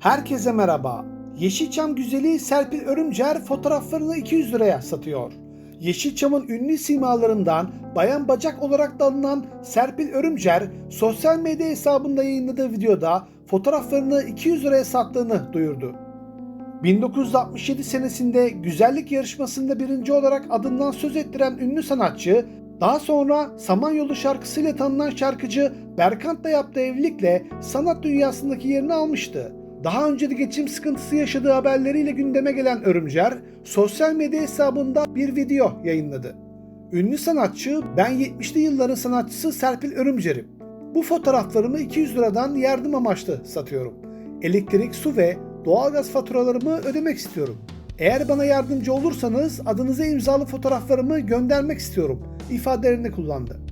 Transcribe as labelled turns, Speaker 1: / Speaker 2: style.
Speaker 1: Herkese merhaba. Yeşilçam güzeli Serpil Örümcer fotoğraflarını 200 liraya satıyor. Yeşilçam'ın ünlü simalarından bayan bacak olarak da alınan Serpil Örümcer sosyal medya hesabında yayınladığı videoda fotoğraflarını 200 liraya sattığını duyurdu. 1967 senesinde güzellik yarışmasında birinci olarak adından söz ettiren ünlü sanatçı, daha sonra Samanyolu şarkısıyla tanınan şarkıcı Berkant'la yaptığı evlilikle sanat dünyasındaki yerini almıştı. Daha önce de geçim sıkıntısı yaşadığı haberleriyle gündeme gelen Örümcer, sosyal medya hesabında bir video yayınladı. Ünlü sanatçı, ben 70'li yılların sanatçısı Serpil Örümcer'im. Bu fotoğraflarımı 200 liradan yardım amaçlı satıyorum. Elektrik, su ve doğalgaz faturalarımı ödemek istiyorum. Eğer bana yardımcı olursanız adınıza imzalı fotoğraflarımı göndermek istiyorum ifadelerini kullandı.